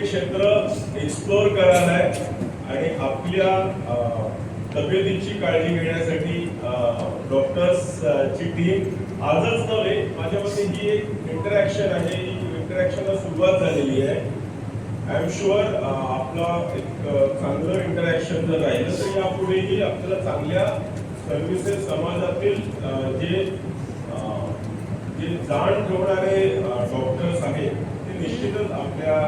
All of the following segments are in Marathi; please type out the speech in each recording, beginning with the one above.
क्षेत्र एक्सप्लोअर करायला आहे आणि आपल्या तब्येतीची काळजी घेण्यासाठी डॉक्टर्स ची टीम आजच नव्हे माझ्या मते ही एक इंटरॅक्शन आहे ही इंटरॅक्शनला सुरुवात झालेली आहे. आय एम शुअर आपला एक चांगलं इंटरॅक्शन जर राहिलं तर यापुढेही आपल्याला चांगल्या सर्व्हिसेस समाजातील जे जे जाण ठेवणारे डॉक्टर्स आहेत ते निश्चितच आपल्या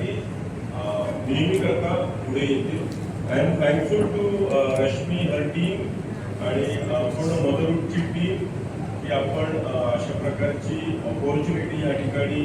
अ, नेहमी करता पुढे येतील I am thankful to Rashmi her team आणि पूर्ण मदरहूडची टीम की आपण अशा प्रकारची ऑपॉर्च्युनिटी या ठिकाणी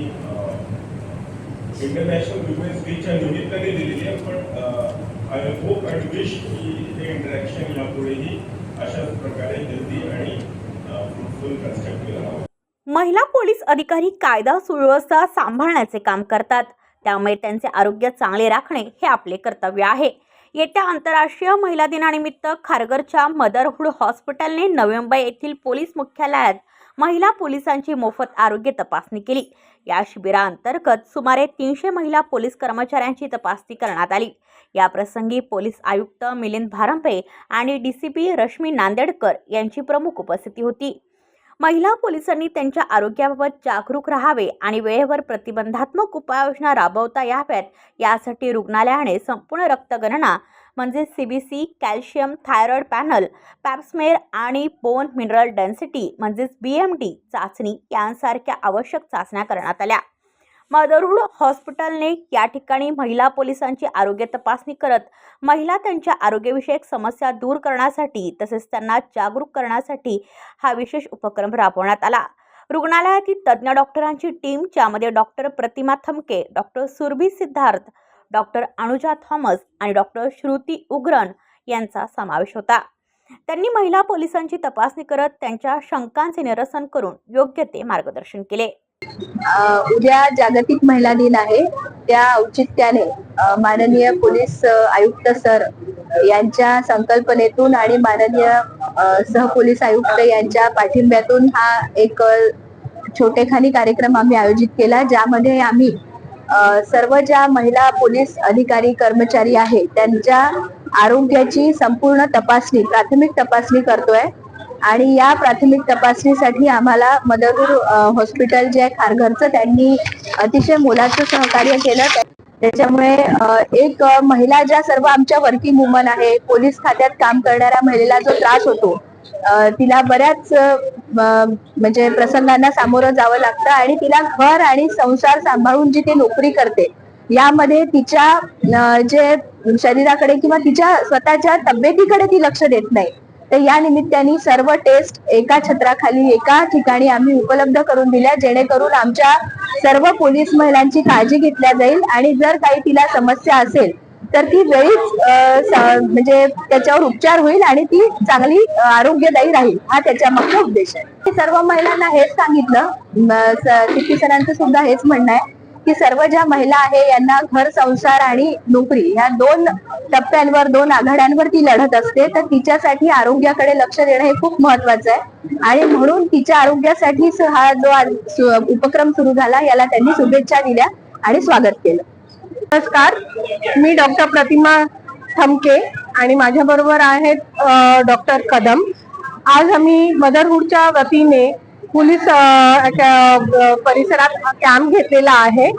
इंटरनॅशनल वुमेन्स डेच्या निमित्ताने दिलेली आहे. पण आय होप अँड विश की हे इंटरॅक्शन यापुढेही अशाच प्रकारे हेल्दी आणि फ्रुटफुल कन्स्ट्रक्टिव्ह राहावं. महिला पोलीस अधिकारी कायदा सुव्यवस्था सांभाळण्याचे काम करतात. त्यामुळे त्यांचे आरोग्य चांगले राखणे हे आपले कर्तव्य आहे. येत्या आंतरराष्ट्रीय महिला दिनानिमित्त खारघरच्या मदरहूड हॉस्पिटलने नवी मुंबई येथील पोलीस मुख्यालयात महिला पोलिसांची मोफत आरोग्य तपासणी केली. या शिबिराअंतर्गत सुमारे तीनशे महिला पोलीस कर्मचाऱ्यांची तपासणी करण्यात आली. या प्रसंगी पोलीस आयुक्त मिलिंद भारंपे आणि D C P Rashmi Nandedkar यांची प्रमुख उपस्थिती होती. महिला पोलिसांनी त्यांच्या आरोग्याबाबत जागरूक राहावे आणि वेळेवर प्रतिबंधात्मक उपाययोजना राबवता याव्यात. यासाठी रुग्णालयाने संपूर्ण रक्तगणना म्हणजे C B C calcium thyroid panel pap smear आणि बोन मिनरल डेन्सिटी म्हणजेच बी एम डी चाचणी यांसारख्या आवश्यक चाचण्या करण्यात आल्या. मदरहूड हॉस्पिटलने या ठिकाणी महिला पोलिसांची आरोग्य तपासणी करत महिला त्यांच्या आरोग्यविषयक समस्या दूर करण्यासाठी तसेच त्यांना जागरूक करण्यासाठी हा विशेष उपक्रम राबवण्यात आला. रुग्णालयातील तज्ज्ञ डॉक्टरांची टीम ज्यामध्ये doctor Pratima Thamke doctor Surabhi Siddharth doctor Anuja Thomas आणि डॉक्टर श्रुती उग्रन यांचा समावेश होता. त्यांनी महिला पोलिसांची तपासणी करत त्यांच्या शंकांचे निरसन करून योग्य ते मार्गदर्शन केले. उद्या जागतिक महिला दिन आहे. त्या औचित्याने माननीय पोलीस आयुक्त सर यांच्या संकल्पनेतून आणि माननीय सह सहपोलीस आयुक्त यांच्या पाठिंब्यातून हा एक छोटेखानी कार्यक्रम आम्ही आयोजित केला ज्यामध्ये आम्ही सर्व ज्या महिला पोलीस अधिकारी कर्मचारी आहेत त्यांच्या आरोग्याची संपूर्ण तपासणी प्राथमिक तपासणी करतोय. आणि या प्राथमिक तपासणीसाठी आम्हाला मदरपूर हॉस्पिटल जे आहे खारघरचं त्यांनी अतिशय मोलाचं सहकार्य केलं. त्याच्यामुळे एक महिला ज्या सर्व आमच्या वर्किंग वुमन आहे पोलीस खात्यात काम करणाऱ्या महिलेला जो त्रास होतो तिला बऱ्याच म्हणजे प्रसंगांना सामोरं जावं लागतं आणि तिला घर आणि संसार सांभाळून जी ती नोकरी करते यामध्ये तिच्या जे शरीराकडे किंवा तिच्या स्वतःच्या तब्येतीकडे ती लक्ष देत नाही. तर या निमित्ताने सर्व टेस्ट एका छत्राखाली एका ठिकाणी आम्ही उपलब्ध करून दिल्या जेणेकरून आमच्या सर्व पोलीस महिलांची काळजी घेतल्या जाईल आणि जर काही तिला समस्या असेल तर ती वेळीच म्हणजे त्याच्यावर उपचार होईल आणि ती चांगली आरोग्यदायी राहील हा त्याच्या मागचा उद्देश आहे. सर्व महिलांना हेच सांगितलं सरांचं सुद्धा हेच म्हणणं आहे. की सर्व ज्या महिला आहे यांना घर संसार आणि नोकरी ह्या दोन टप्प्यांवर दोन आघाड्यांवर ती लढत असते तर तिच्यासाठी आरोग्याकडे लक्ष देणं हे खूप महत्वाचं आहे. आणि म्हणून तिच्या आरोग्यासाठी हा जो उपक्रम सुरू झाला याला त्यांनी शुभेच्छा दिल्या आणि स्वागत केलं. नमस्कार मी डॉक्टर प्रतिमा थमके आणि माझ्या बरोबर आहेत डॉक्टर कदम. आज आम्ही मदरहूडच्या वतीने पोलीस परिसरात कॅम्प घेतलेला आहे.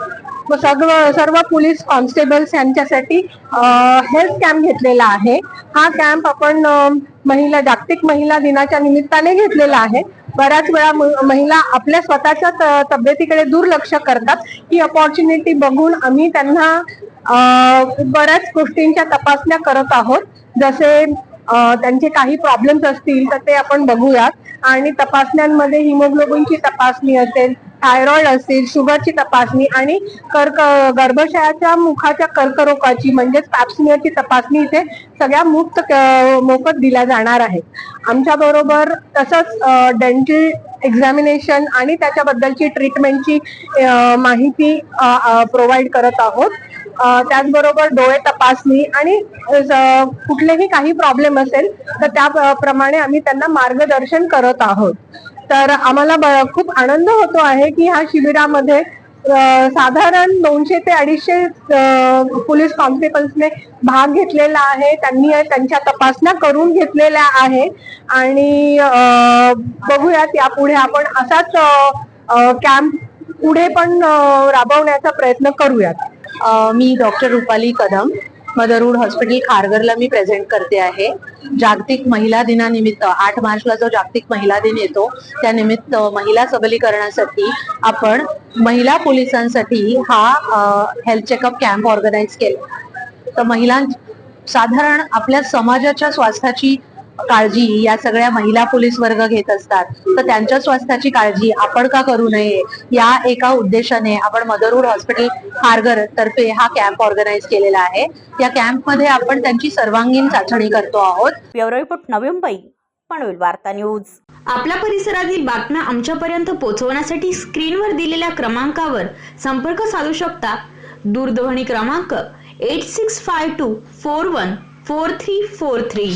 व सर्व सर्व पोलीस कॉन्स्टेबल्स यांच्यासाठी हेल्थ कॅम्प घेतलेला आहे. हा कॅम्प आपण महिला जागतिक महिला दिनाच्या निमित्ताने घेतलेला आहे. बऱ्याच वेळा महिला आपल्या स्वतःच्या त- तब्येतीकडे दुर्लक्ष करतात. ही अपॉर्च्युनिटी बघून आम्ही त्यांना बऱ्याच गोष्टींच्या तपासण्या करत आहोत. जसे त्यांचे काही प्रॉब्लेम्स असतील तर ते आपण बघूयात. आणि तपासण्यांमध्ये हिमोग्लोबिनची तपासणी असेल थायरॉइड असेल शुगरची तपासणी आणि कर्क गर्भाशयाच्या मुखाच्या कर्करोगाची म्हणजेच पॅप्समियरची तपासणी इथे सगळ्या मुक्त मोफत दिल्या जाणार आहेत. आमच्या बरोबर तसंच डेंटल एक्झामिनेशन आणि त्याच्याबद्दलची ट्रीटमेंटची माहिती प्रोव्हाइड करत आहोत. त्याचबरोबर डोळे तपासणी आणि कुठलेही काही प्रॉब्लेम असेल तर त्याप्रमाणे आम्ही त्यांना मार्गदर्शन करत आहोत. तर आम्हाला खूप आनंद होतो आहे की ह्या शिबिरामध्ये साधारण दोनशे ते अडीचशे पोलीस कॉन्स्टेबल्सने भाग घेतलेला आहे. त्यांनी त्यांच्या तपासण्या करून घेतलेल्या आहे. आणि बघूयात यापुढे आपण असाच कॅम्प पुढे पण राबवण्याचा प्रयत्न करूयात. मी doctor Rupali Kadam Motherhood hospital खारघरला मी प्रेझेंट करते आहे. जागतिक महिला दिनानिमित्त आठ मार्चला जो जागतिक महिला दिन येतो त्यानिमित्त महिला सबलीकरणासाठी आपण महिला पोलिसांसाठी हा हेल्थ चेकअप कॅम्प ऑर्गनाईज केला. तर महिलां साधारण आपल्या समाजाच्या स्वास्थ्याची काळजी या सगळ्या महिला पोलीस वर्ग घेत असतात. तर त्यांच्या स्वास्थ्याची काळजी आपण का करू नये? या एका उद्देशाने आपण मदरवूड हॉस्पिटल खारघर तर्फे हा कॅम्प ऑर्गनाईज केलेला आहे. या कॅम्पमध्ये आपण त्यांची सर्वांगीण चाचणी करतो आहोत. ब्युरो रिपोर्ट नवी मुंबई पनवेल वार्ता न्यूज. आपल्या परिसरातील बातम्या आमच्यापर्यंत पोहोचवण्यासाठी स्क्रीनवर दिलेल्या क्रमांकावर संपर्क साधू शकता. दूरध्वनी क्रमांक eight six five two four one four three four three